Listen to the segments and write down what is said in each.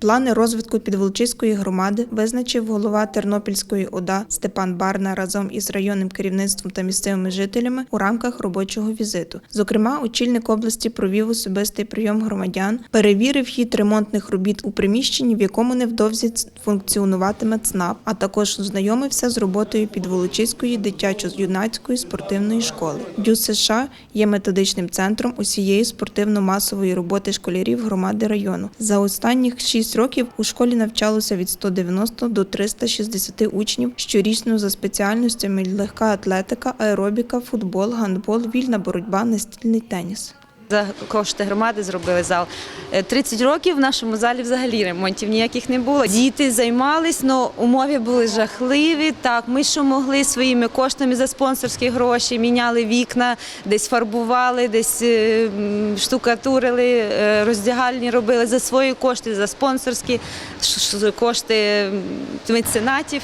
Плани розвитку Підволочиської громади визначив голова Тернопільської ОДА Степан Барна разом із районним керівництвом та місцевими жителями у рамках робочого візиту. Зокрема, очільник області провів особистий прийом громадян, перевірив хід ремонтних робіт у приміщенні, в якому невдовзі функціонуватиме ЦНАП, а також ознайомився з роботою Підволочиської дитячо-юнацької спортивної школи. ДЮС США є методичним центром усієї спортивно-масової роботи школярів громади району. За останніх 6 років у школі навчалося від 190 до 360 учнів щорічно за спеціальностями легка атлетика, аеробіка, футбол, гандбол, вільна боротьба, настільний теніс. За кошти громади зробили зал. Е, 30 років в нашому залі взагалі ремонтів ніяких не було. Діти займались, але умови були жахливі. Так, ми що могли своїми коштами за спонсорські гроші, міняли вікна, десь фарбували, десь е, штукатурили, е, роздягальні робили за свої кошти, за спонсорські кошти меценатів.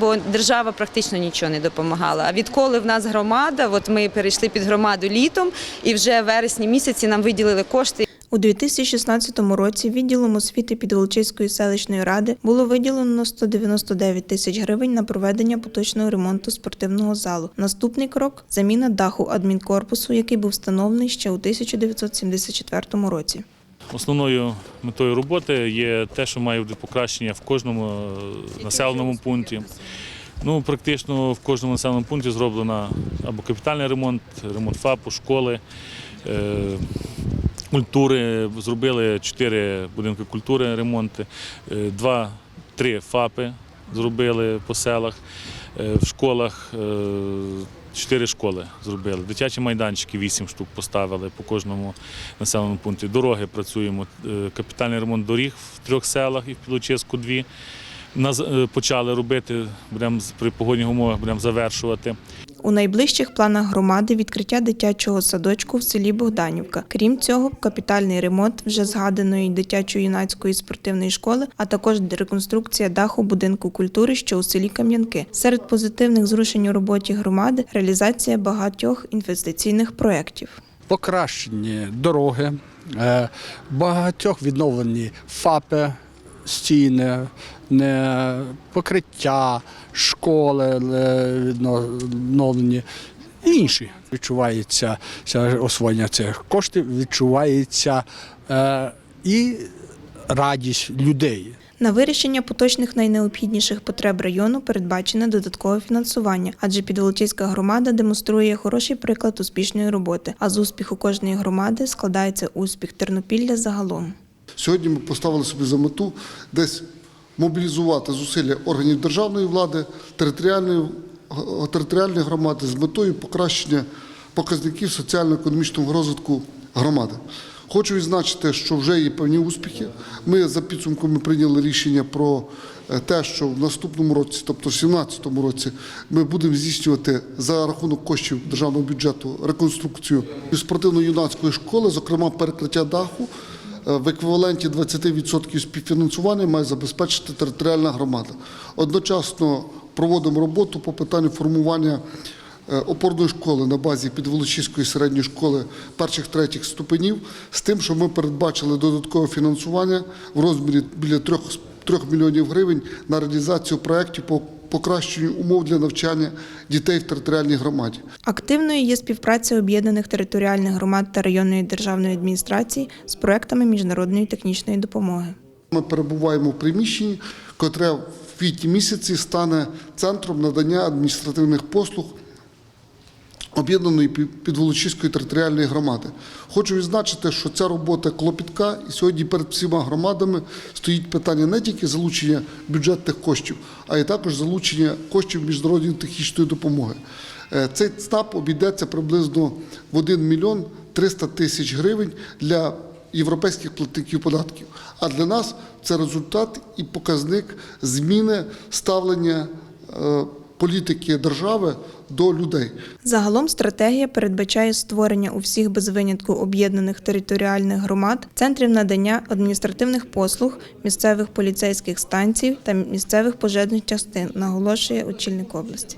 Бо держава практично нічого не допомагала. А відколи в нас громада, от ми перейшли під громаду літом, і вже в вересні місяці нам виділили кошти. У 2016 році відділом освіти Підволочиської селищної ради було виділено 199 тисяч гривень на проведення поточного ремонту спортивного залу. Наступний крок заміна даху адмінкорпусу, який був встановлений ще у 1974 році. Основною метою роботи є те, що має бути покращення в кожному е, населеному пункті. Ну, практично в кожному населеному пункті зроблено або капітальний ремонт, ремонт ФАПу, школи, е, культури. Зробили чотири будинки культури ремонти, е, два, три ФАПи зробили по селах, Е, в школах. е, Чотири школи зробили. Дитячі майданчики вісім штук поставили по кожному населеному пункті. Дороги працюємо. Е, Капітальний ремонт доріг в трьох селах і в Підлочиску дві. Е, почали робити, будемо з- при погодних умовах будемо завершувати. У найближчих планах громади відкриття дитячого садочку в селі Богданівка. Крім цього, капітальний ремонт вже згаданої дитячо-юнацької спортивної школи, а також реконструкція даху будинку культури, що у селі Кам'янки. Серед позитивних зрушень у роботі громади реалізація багатьох інвестиційних проєктів. покращені дороги, е, багатьох відновлені ФАПи, стіни, не- покриття, школи е, відновлені. Інші відчувається освоєння цих коштів, відчувається е, і радість людей. На вирішення поточних найнеобхідніших потреб району передбачене додаткове фінансування, адже Підволочиська громада демонструє хороший приклад успішної роботи. А з успіху кожної громади складається успіх Тернопілля загалом. Сьогодні ми поставили собі за мету десь мобілізувати зусилля органів державної влади, територіальної, територіальної громади з метою покращення показників соціально-економічного розвитку громади. Хочу відзначити, що вже є певні успіхи. Ми за підсумками прийняли рішення про е, те, що в наступному році, тобто в 2017 році, ми будемо здійснювати за рахунок коштів державного бюджету реконструкцію спортивно-юнацької школи, зокрема перекриття даху в еквіваленті 20% співфінансування має забезпечити територіальна громада. Одночасно проводимо роботу по питанню формування е, опорної школи на базі Підволочиської середньої школи перших третіх ступенів з тим, що ми передбачили додаткове фінансування в розмірі біля 3, 3 мільйонів гривень на реалізацію проєктів по покращенню умов для навчання дітей в територіальній громаді. Активною є співпраця об'єднаних територіальних громад та районної державної адміністрації з проектами міжнародної технічної допомоги. Ми перебуваємо в приміщенні, котре в квітні місяці стане центром надання адміністративних послуг об'єднаної Пі- підволочиської територіальної громади. Хочу відзначити, що ця робота клопітка, і сьогодні перед всіма громадами стоїть питання не тільки залучення бюджетних коштів, а й також залучення коштів міжнародної технічної допомоги. Е, Цей ЦНАП обійдеться приблизно в 1 мільйон 300 тисяч гривень для європейських платників податків. А для нас це результат і показник зміни ставлення е, політики держави до людей. Загалом стратегія передбачає створення у всіх без винятку об'єднаних територіальних громад центрів надання адміністративних послуг, місцевих поліцейських станцій та місцевих пожежних частин, наголошує очільник області.